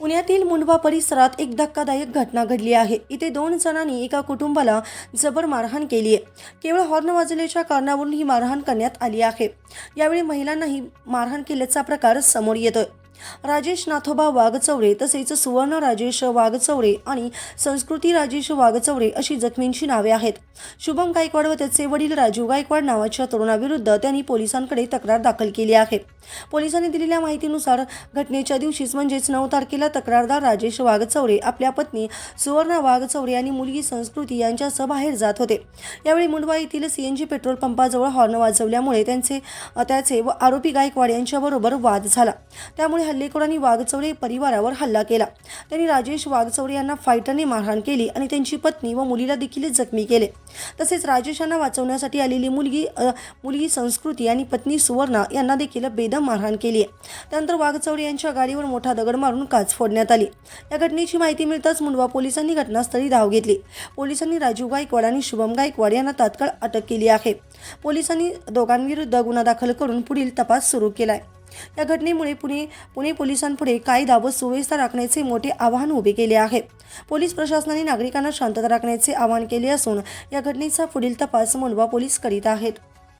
पुण्यातील मुंडवा परिसरात एक धक्कादायक घटना घडली आहे. इथे दोन जणांनी एका कुटुंबाला जबर मारहाण केली आहे. केवळ हॉर्न वाजवल्याच्या कारणावरून ही मारहाण करण्यात आली आहे. यावेळी महिलांनाही मारहाण केल्याचा प्रकार समोर येतोय. राजेश नाथोबा वाघचौरे तसेच सुवर्ण राजेश वाघचौरे आणि संस्कृती राजेश वाघचौरे अशी जखमींची नावे आहेत. शुभम गायकवाड व त्याचे वडील राजू गायकवाड नावाच्या तरुणाविरुद्ध त्यांनी पोलिसांकडे तक्रार दाखल केली आहे. पोलिसांनी दिलेल्या माहितीनुसार घटनेच्या दिवशीच म्हणजेच नऊ तारखेला तक्रारदार राजेश वाघचौरे आपल्या पत्नी सुवर्ण वाघचौरे आणि मुलगी संस्कृती यांच्यासह बाहेर जात होते. यावेळी मुंडवा येथील सीएनजी पेट्रोल पंपाजवळ हॉर्न वाजवल्यामुळे त्यांचे त्याचे व आरोपी गायकवाड यांच्याबरोबर वाद झाला. त्यामुळे हल्लेखोरांनी वाघचौरे परिवारावर हल्ला केला. त्यांनी राजेश वाघचौरे यांना फायटरने मारहाण केली आणि त्यांची पत्नी व मुलीला देखील जखमी केले. तसेच राजेश यांना वाचवण्यासाठी आलेली मुलगी मुलगी संस्कृती आणि पत्नी सुवर्णा यांना देखील बेदम मारहाण केली आहे. त्यानंतर वाघचौरे यांच्या गाडीवर मोठा दगड मारून काच फोडण्यात आली. या घटनेची माहिती मिळताच मुंडवा पोलिसांनी घटनास्थळी धाव घेतली. पोलिसांनी राजीव गायकवाड आणि शुभम गायकवाड यांना तात्काळ अटक केली आहे. पोलिसांनी दोघांविरुद्ध गुन्हा दाखल करून पुढील तपास सुरू केलाय. या घटनेमुळे पुणे पुणे पोलिसांपुढे कायदा व सुव्यवस्था राखण्याचे मोठे आव्हान उभे केले आहे. पोलीस प्रशासनाने नागरिकांना शांतता राखण्याचे आवाहन केले असून या घटनेचा पुढील तपास मुंडवा पोलीस करीत आहेत.